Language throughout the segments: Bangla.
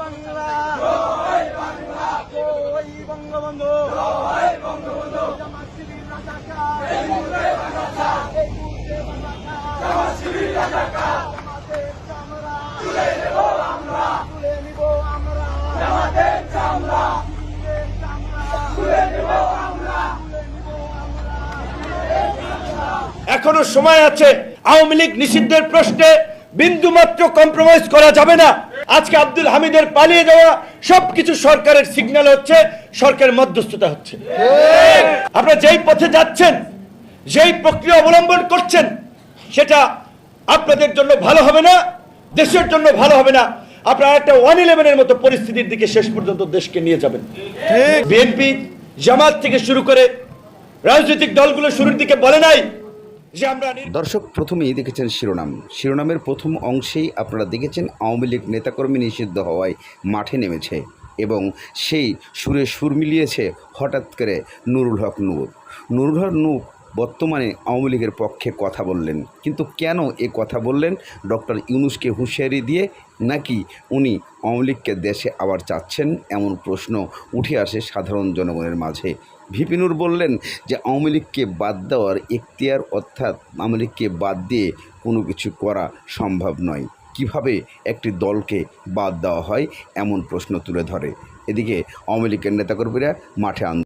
বাংলা। বঙ্গবন্ধু। এখনও সময় আছে। আওয়ামী লীগ নিষিদ্ধের প্রশ্নে বিন্দু মাত্র কম্প্রোমাইজ করা যাবে না। আজকে আব্দুল হামিদের পালিয়ে যাওয়া সবকিছু সরকারের সিগন্যাল হচ্ছে সরকারের মধ্যস্থতা হচ্ছে। আপনারা যেই পথে যাচ্ছেন যেই প্রক্রিয়া অবলম্বন করছেন সেটা আপনাদের জন্য ভালো হবে না দেশের জন্য ভালো হবে না। আপনারা একটা ওয়ান ইলেভেনের মতো পরিস্থিতির দিকে শেষ পর্যন্ত দেশকে নিয়ে যাবেন। বিএনপি জামাত থেকে শুরু করে রাজনৈতিক দলগুলো শুরুর দিকে বলে নাই দর্শক, প্রথমেই দেখেছেন শিরোনাম। শিরোনামের প্রথম অংশেই আপনারা দেখেছেন আওয়ামী লীগ নেতাকর্মী নিষিদ্ধ হওয়ায় মাঠে নেমেছে এবং সেই সুরে সুর মিলিয়েছে হঠাৎ করে নুরুল হক নূর। নুরুল হক নূর বর্তমানে আওয়ামী লীগের পক্ষে কথা বললেন। কিন্তু কেন এ কথা বললেন? ডক্টর ইউনুসকে হুঁশিয়ারি দিয়ে নাকি উনি আওয়ামী লীগকে দেশে আবার চাচ্ছেন? এমন প্রশ্ন উঠে আসে সাধারণ জনগণের মাঝে। ভিপিনুর বললেন যে আওয়ামী লীগকে বাদ দেওয়ার এখতিয়ার অর্থাৎ আওয়ামী লীগকে বাদ দিয়ে কোনো কিছু করা সম্ভব নয়। কীভাবে একটি দলকে বাদ দেওয়া হয়? এমন প্রশ্ন তুলে ধরে। এদিকে আওয়ামী লীগের নেতাকর্মীরা মাঠে আন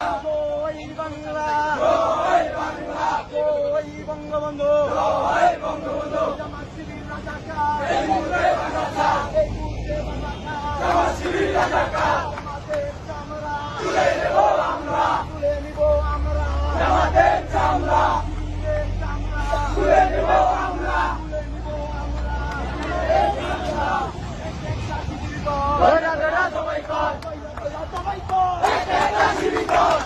জয় বাংলা জয় বাংলা জয় বঙ্গবন্ধু জয় বঙ্গবন্ধু জামাত শিবির রাজাকার এই মুহূর্তে রাজাকার এই মুহূর্তে রাজাকার জামাত শিবির রাজাকার জামাতের চামড়া তুলে নেব আমরা তুলে নিব আমরা জামাতের চামড়া শিবিরের চামড়া তুলে নেব আমরা তুলে নিব আমরা সবাই কর সবাই কর একটা শিবির কর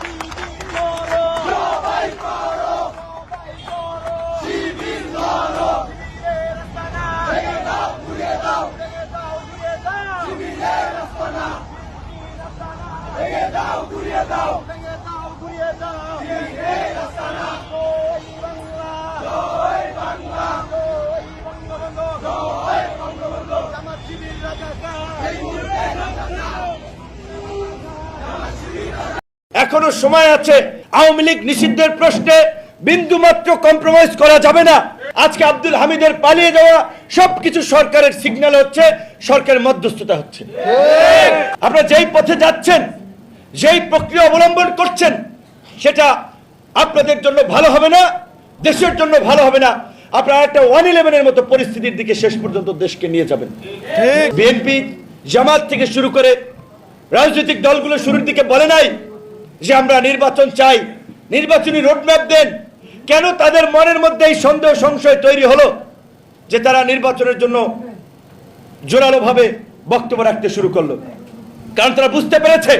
সবাই করো সবাই করো শিবির করো শিবিরের আস্তানা ভেঙে দাও ঘুরিয়ে দাও ভেঙে দাও ঘুরিয়ে দাও শিবিরের আস্তানা ভেঙে দাও ঘুরিয়ে দাও ভেঙে দাও ঘুরিয়ে দাও শিবিরের আস্তানা জয় বাংলা জয় বাংলা জয় বঙ্গবন্ধু জয় বঙ্গবন্ধু জামাত শিবির রাজাকার এই মুহূর্তে রাজাকার এখনও সময় আছে আওয়ামী লীগ নিষিদ্ধের প্রশ্নে বিন্দু মাত্র কম্প্রোমাইজ করা যাবে না। আজকে আব্দুল হামিদের পালিয়ে যাওয়া সবকিছু সরকারের সিগন্যাল হচ্ছে সরকারের মধ্যস্থতা হচ্ছে। আপনারা যেই পথে যাচ্ছেন যেই প্রক্রিয়া অবলম্বন করছেন সেটা আপনাদের জন্য ভালো হবে না দেশের জন্য ভালো হবে না। আপনারা একটা ওয়ান ইলেভেনের মতো পরিস্থিতির দিকে শেষ পর্যন্ত দেশকে নিয়ে যাবেন। বিএনপি জামাত থেকে শুরু করে রাজনৈতিক দলগুলো শুরুর দিকে বলে নাই যে আমরা নির্বাচন চাই। নির্বাচনী রোডম্যাপ দেন। কেন তাদের মনের মধ্যে এই সন্দেহ সংশয় তৈরি হলো যে তারা নির্বাচনের জন্য জোরালোভাবে বক্তব্য রাখতে শুরু করল? কারণ তারা বুঝতে পেরেছে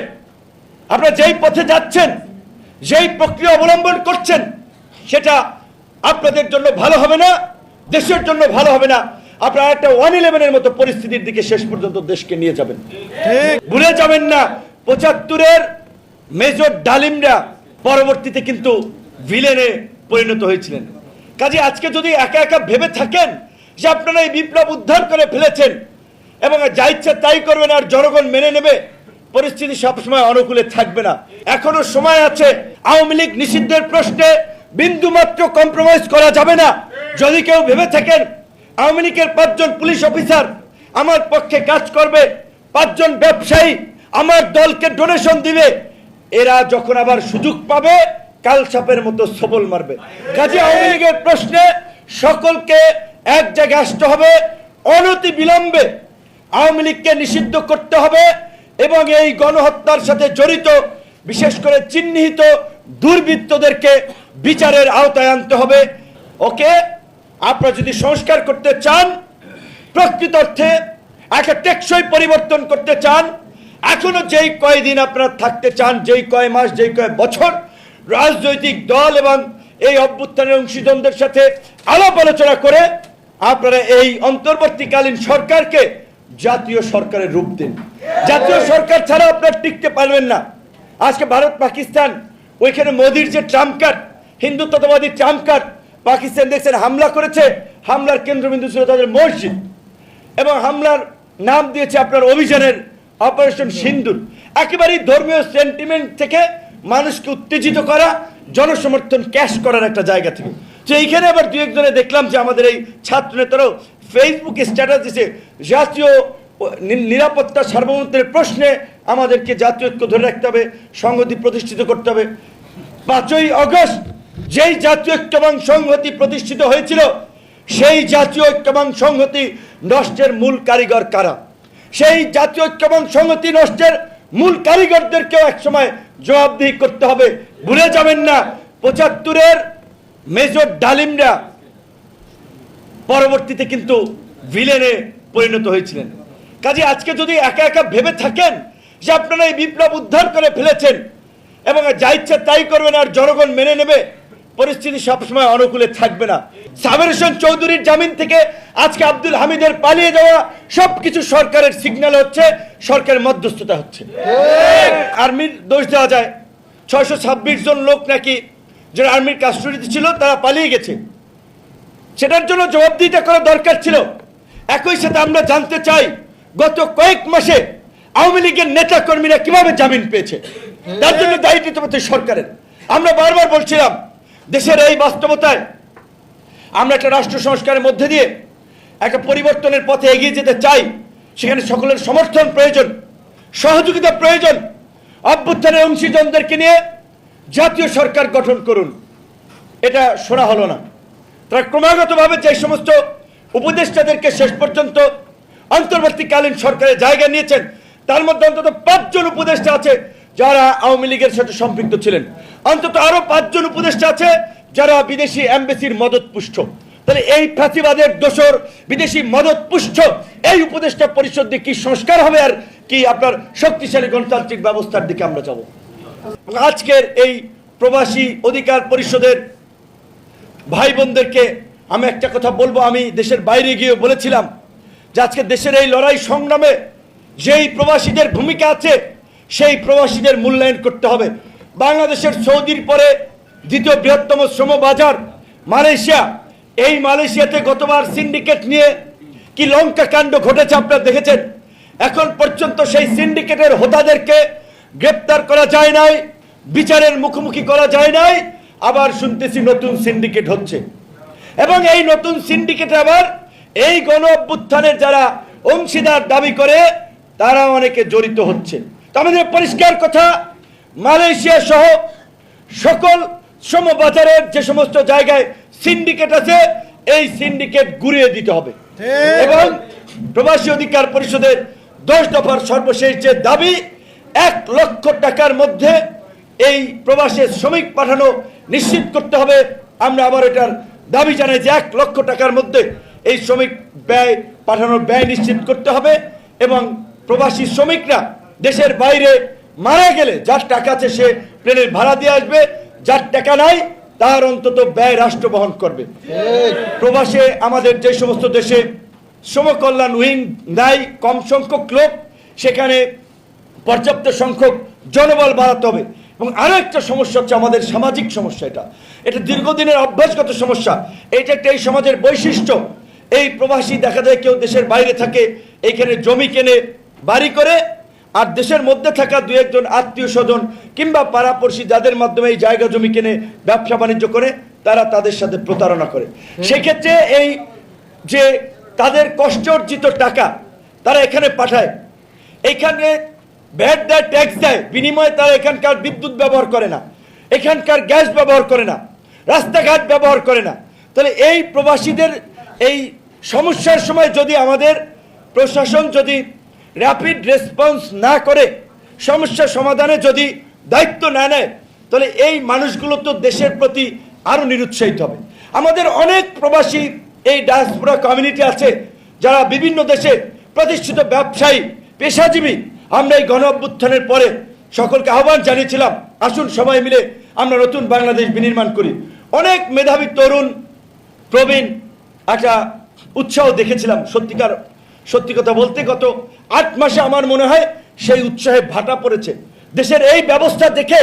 আপনারা যেই পথে যাচ্ছেন যেই প্রক্রিয়া অবলম্বন করছেন সেটা আপনাদের জন্য ভালো হবে না দেশের জন্য ভালো হবে না। আপনারা একটা ওয়ান ইলেভেনের মতো পরিস্থিতির দিকে শেষ পর্যন্ত দেশকে নিয়ে যাবেন। ভুলে যাবেন না পঁচাত্তরের মেজর ডালিমরা পরবর্তীতে কিন্তু ভিলেনে পরিণত হয়েছিলেন। কাজে আজকে যদি একা একা ভেবে থাকেন যে আপনারা এই বিপ্লব উদ্ধার করে ফেলেছেন এবং যা ইচ্ছা তাই করবেন আর জনগণ মেনে নেবে পরিস্থিতি সবসময় অনুকূলে থাকবে না। এখনও সময় আছে, আওয়ামী লীগ নিষিদ্ধের প্রশ্নে বিন্দু মাত্র কম্প্রোমাইজ করা যাবে না। যদি কেউ ভেবে থাকেন, আওয়ামী লীগের পাঁচজন পুলিশ অফিসার আমার পক্ষে কাজ করবে, পাঁচজন ব্যবসায়ী আমার দলকে ডোনেশন দিবে, এরা যখন আবার সুযোগ পাবে, কাল সাপের মতো সবল মারবে। কাজে আওয়ামী লীগের প্রশ্নে সকলকে এক জায়গায় আসতে হবে, অনতি বিলম্বে আওয়ামী লীগকে নিষিদ্ধ করতে হবে এবং এই গণহত্যার সাথে জড়িত, বিশেষ করে চিহ্নিত দুর্বৃত্তদেরকে বিচারের আওতায় আনতে হবে। ওকে, আপনারা যদি সংস্কার করতে চান, প্রকৃত অর্থে একটা টেকসই পরিবর্তন করতে চান, এখনও যেই কয়দিন আপনারা থাকতে চান, যেই কয় মাস, যেই কয় বছর, রাজনৈতিক দল এবং এই অভ্যুত্থানের অংশীজনদের সাথে আলাপ আলোচনা করে আপনারা এই অন্তর্বর্তীকালীন সরকারকে জাতীয় সরকারের রূপ দিন। জাতীয় সরকার ছাড়া আপনারা টিকতে পারবেন না। আজকে ভারত, পাকিস্তান, ওইখানে মোদির যে ট্রাম্প কার্ড, হিন্দুত্ববাদী ট্রাম্প কার্ড, পাকিস্তান দেখছেন হামলা করেছে, হামলার কেন্দ্রবিন্দু ছিল তাদের মসজিদ। এবং হামলার নাম দিয়েছে আপনার অভিযানের অপারেশন সিন্দুর। একেবারেই ধর্মীয় সেন্টিমেন্ট থেকে মানুষকে উত্তেজিত করা, জনসমর্থন ক্যাশ করার একটা জায়গা থেকে। তো এইখানে আবার দু একজনে দেখলাম যে আমাদের এই ছাত্র নেতারাও ফেসবুকে স্ট্যাটাস দিছে জাতীয় নিরাপত্তা সার্বভৌমত্বের প্রশ্নে আমাদেরকে জাতীয় ঐক্য ধরে রাখতে হবে, সংহতি প্রতিষ্ঠিত করতে হবে। পাঁচই অগস্ট যেই জাতীয় ঐক্য এবং সংহতি প্রতিষ্ঠিত হয়েছিল, সেই জাতীয় ঐক্য এবং সংহতি নষ্টের মূল কারিগর কারা? সেই জাতীয় ঐক্য এবং সংহতি নষ্টের মূল কারিগরদেরকেও একসময় জবাবদিহি করতে হবে। ভুলে যাবেন না, পঁচাত্তরের মেজর ডালিমরা পরবর্তীতে কিন্তু ভিলেনে পরিণত হয়েছিলেন। কাজে আজকে যদি একা একা ভেবে থাকেন যে আপনারা এই বিপ্লব উদ্ধার করে ফেলেছেন এবং যা ইচ্ছা তাই করবেন আর জনগণ মেনে নেবে পরিস্থিতি সবসময় অনুকূলে থাকবে না। সাবের হোসেন চৌধুরীর জামিন থেকে আজকে আব্দুল হামিদের পালিয়ে যাওয়া সবকিছু সরকারের সিগন্যাল হচ্ছে সরকারের মধ্যস্থতা হচ্ছে। আর্মির দোষ দেওয়া যায়। ছয়শো ছাব্বিশ জন লোক নাকি যারা আর্মির কাস্টডিতে ছিল তারা পালিয়ে গেছে। সেটার জন্য জবাবদিহিতা করা দরকার ছিল। একই সাথে আমরা জানতে চাই, গত কয়েক মাসে আওয়ামী লীগের নেতা কর্মীরা কীভাবে জামিন পেয়েছে? তার জন্য দায়িত্ব নিতে সরকারের। আমরা বারবার বলছিলাম, দেশের এই বাস্তবতায় আমরা একটা রাষ্ট্র সংস্কারের মধ্যে দিয়ে একটা পরিবর্তনের পথে এগিয়ে যেতে চাই। সেখানে সকলের সমর্থন প্রয়োজন, সহযোগিতা প্রয়োজন, অভ্যুত্থানের অংশীজনদেরকে নিয়ে জাতীয় সরকার গঠন করুন। এটা শোনা হলো না। তারা ক্রমাগতভাবে যে সমস্ত উপদেষ্টাদেরকে শেষ পর্যন্ত অন্তর্বর্তীকালীন সরকারের জায়গা নিয়েছেন। তার মধ্যে অন্তত পাঁচজন উপদেষ্টা আছে যারা আওয়ামী লীগের সাথে সম্পৃক্ত ছিলেন। অন্তত আরও পাঁচজন উপদেষ্টা আছে যারা বিদেশি এমবেসির মদত পুষ্ট তাহলে এই ফাঁসিবাদের দোষর, বিদেশি মদত পুষ্ট এই উপদেষ্টা পরিষদ দিয়ে কি সংস্কার হবে আর কি আপনার শক্তিশালী গণতান্ত্রিক ব্যবস্থার দিকে আমরা যাব? আজকের এই প্রবাসী অধিকার পরিষদের ভাই বোনদেরকে আমি একটা কথা বলব, আমি দেশের বাইরে গিয়ে বলেছিলাম যে আজকে দেশের এই লড়াই সংগ্রামে যেই প্রবাসীদের ভূমিকা আছে, সেই প্রবাসীদের মূল্যায়ন করতে হবে। বাংলাদেশের সৌদির পরে দ্বিতীয় বৃহত্তম শ্রম বাজার মালয়েশিয়া। এই মালয়েশিয়াতে গতবার সিন্ডিকেট নিয়ে কি লঙ্কা কাণ্ড ঘটেছে আপনারা দেখেছেন? এখন পর্যন্ত সেই সিন্ডিকেটের হোতাদেরকে গ্রেপ্তার করা যায় নাই, বিচারের মুখোমুখি করা যায় নাই, আবার শুনতেছি নতুন সিন্ডিকেট হচ্ছে। এবং এই নতুন সিন্ডিকেটে আবার এই গণ অভ্যুত্থানের যারা অংশীদার দাবি করে তারা অনেকে জড়িত হচ্ছে। আমাদের পরিষ্কার কথা মালয়েশিয়া সহ সকল শ্রম বাজারের যে সমস্ত জায়গায় সিন্ডিকেট আছে এই সিন্ডিকেট গুড়িয়ে দিতে হবে। এবং প্রবাসী অধিকার পরিষদের দশ দফার সর্বশেষ যে দাবি এক লক্ষ টাকার মধ্যে এই প্রবাসে শ্রমিক পাঠানো নিশ্চিত করতে হবে। আমরা আবার এটার দাবি জানাই যে এক লক্ষ টাকার মধ্যে এই শ্রমিক ব্যয়, পাঠানোর ব্যয় নিশ্চিত করতে হবে এবং প্রবাসী শ্রমিকরা দেশের বাইরে মারা গেলে যার টাকা আছে সে প্লেনের ভাড়া দিয়ে আসবে, যার টাকা নাই তার অন্তত ব্যয় রাষ্ট্র বহন করবে। প্রবাসে আমাদের যে সমস্ত দেশে শ্রম কল্যাণ উইং নাই কম সংখ্যক লোক, সেখানে পর্যাপ্ত সংখ্যক জনবল বাড়াতে হবে। এবং আরও একটা সমস্যা হচ্ছে আমাদের সামাজিক সমস্যা এটা। এটা দীর্ঘদিনের অভ্যাসগত সমস্যা। এটা একটা এই সমাজের বৈশিষ্ট্য। এই প্রবাসী দেখা যায় কেউ দেশের বাইরে থাকে এইখানে জমি কেনে বাড়ি করে আর দেশের মধ্যে থাকা দু একজন আত্মীয় স্বজন কিংবা পাড়াপড়শি যাদের মাধ্যমে এই জায়গা জমি কেনে ব্যবসা বাণিজ্য করে তারা তাদের সাথে প্রতারণা করে। সেক্ষেত্রে এই যে তাদের কষ্ট অর্জিত টাকা তারা এখানে পাঠায়। এখানে ভ্যাট দেয় ট্যাক্স দেয়, বিনিময়ে তারা এখানকার বিদ্যুৎ ব্যবহার করে না, এখানকার গ্যাস ব্যবহার করে না, রাস্তাঘাট ব্যবহার করে না। তাহলে এই প্রবাসীদের এই সমস্যার সময় যদি আমাদের প্রশাসন যদি র্যাপিড রেসপন্স না করে সমস্যা সমাধানে যদি দায়িত্ব না নেয়, তাহলে এই মানুষগুলো তো দেশের প্রতি আরও নিরুৎসাহিত হবে। আমাদের অনেক প্রবাসী এই ডায়াসপোরা কমিউনিটি আছে, যারা বিভিন্ন দেশে প্রতিষ্ঠিত ব্যবসায়ী, পেশাজীবী আমরা এই গণ অভ্যুত্থানের পরে সকলকে আহ্বান জানিয়েছিলাম। আসুন সবাই মিলে আমরা নতুন বাংলাদেশ বিনির্মাণ করি। অনেক মেধাবী তরুণ, প্রবীণ একটা উৎসাহ দেখেছিলাম। সত্যিকার, সত্যি কথা বলতে গত আট মাসে আমার মনে হয় সেই উৎসাহে ভাটা পড়েছে। দেশের এই ব্যবস্থা দেখে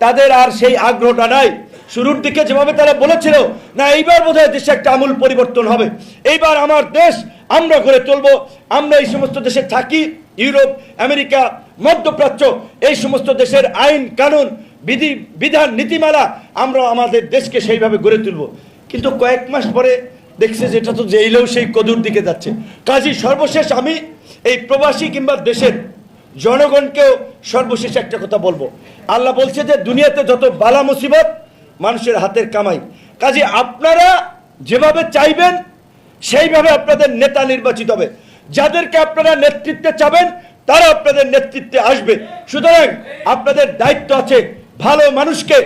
তাদের আর সেই আগ্রহটা নাই। শুরুর দিকে যেভাবে তারা বলেছিল, না, এইবার বোধহয় দেশে একটা আমূল পরিবর্তন হবে। এইবার আমার দেশ আমরা করে তুলব, আমরা এই সমস্ত দেশে থাকি। ইউরোপ, আমেরিকা, মধ্যপ্রাচ্য, এই সমস্ত দেশের আইন, কানুন, বিধি, বিধান, নীতিমালা আমরা আমাদের দেশকে সেইভাবে গড়ে তুলব। কিন্তু কয়েক মাস পরে দেখছে যেটা তো জেইলেও সেই কদুর দিকে যাচ্ছে। কাজী সর্বশেষ আমি এই প্রবাসী কিংবা দেশের জনগণকেও সর্বশেষ একটা কথা বলব। আল্লাহ বলছে যে দুনিয়াতে যত বালা মুসিবত, মানুষের হাতের কামাই। কাজে আপনারা যেভাবে চাইবেন, সেইভাবে আপনাদের নেতা নির্বাচিত হবে। যাদেরকে আপনারা নেতৃত্বে চাবেন, তারা আপনাদের নেতৃত্বে আসবে। সুতরাং আপনাদের দায়িত্ব আছে ভালো মানুষকে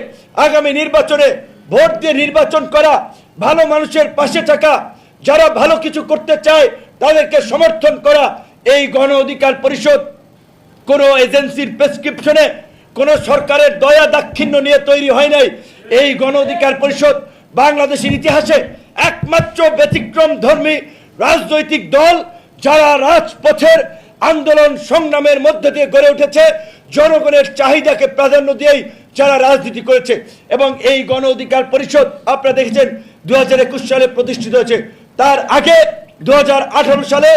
আগামী নির্বাচনে ভোট দিয়ে নির্বাচন করা, ভালো মানুষের পাশে থাকা, যারা ভালো কিছু করতে চায় তাদেরকে সমর্থন করা, এই গণ অধিকার পরিষদ কোনো এজেন্সির প্রেসক্রিপশনে কোনো সরকারের দয়া দাক্ষিণ্য নিয়ে তৈরি হয় নাই। এই গণ অধিকার পরিষদ বাংলাদেশের ইতিহাসে একমাত্র ব্যতিক্রম ধর্মী রাজনৈতিক দল যারা রাজপথের আন্দোলন সংগ্রামের মধ্যে দিয়ে গড়ে উঠেছে, জনগণের চাহিদাকে প্রাধান্য দিয়েই যারা রাজনীতি করেছে এবং এই গণ অধিকার পরিষদ আপনারা দেখেছেন দুহাজার একুশ সালে প্রতিষ্ঠিত হয়েছে। তার আগে দুহাজার আঠারো সালে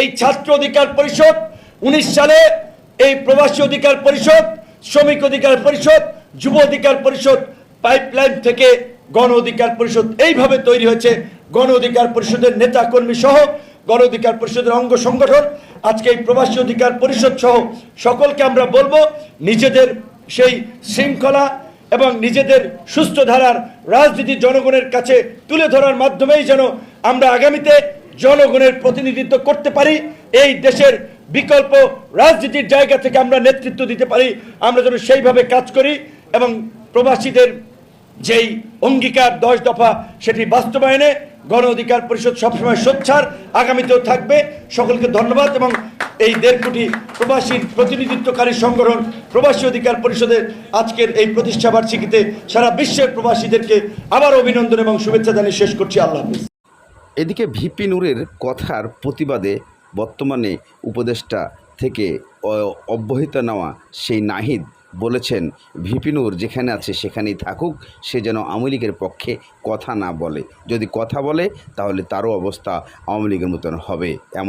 এই ছাত্র অধিকার পরিষদ, উনিশ সালে এই প্রবাসী অধিকার পরিষদ, শ্রমিক অধিকার পরিষদ, যুব অধিকার পরিষদ, পাইপলাইন থেকে গণ অধিকার পরিষদ এইভাবে তৈরি হয়েছে। গণ অধিকার পরিষদের নেতা কর্মী সহ গণ অধিকার পরিষদের অঙ্গ সংগঠন। আজকে এই প্রবাসী অধিকার পরিষদ সহ সকলকে আমরা বলব, নিজেদের সেই শৃঙ্খলা এবং নিজেদের সুস্থ ধারার রাজনীতি জনগণের কাছে তুলে ধরার মাধ্যমেই যেন আমরা আগামীতে জনগণের প্রতিনিধিত্ব করতে পারি। এই দেশের বিকল্প রাজনীতির জায়গা থেকে আমরা নেতৃত্ব দিতে পারি। আমরা যেন সেইভাবে কাজ করি এবং প্রবাসীদের যেই অঙ্গীকার দশ দফা সেটি বাস্তবায়নে গণ অধিকার পরিষদ সবসময় সোচ্চার আগামীতেও থাকবে। সকলকে ধন্যবাদ এবং এই দেড় কোটি প্রবাসীর প্রতিনিধিত্বকারী সংগঠন প্রবাসী অধিকার পরিষদের আজকের এই প্রতিষ্ঠা বার্ষিকীতে সারা বিশ্বের প্রবাসীদেরকে আবার অভিনন্দন এবং শুভেচ্ছা জানিয়ে শেষ করছি। আল্লাহ এদিকে ভিপি নূরের কথার প্রতিবাদে বর্তমানে উপদেষ্টা থেকে অব্যাহতি নেওয়া সেই নাহিদ বলেছেন, ভিপিনুর যেখানে আছে সেখানেই থাকুক, সে যেন আওয়ামী লীগের পক্ষে কথা না বলে। যদি কথা বলে, তাহলে তারও অবস্থা আওয়ামী লীগের মতন হবে, এমন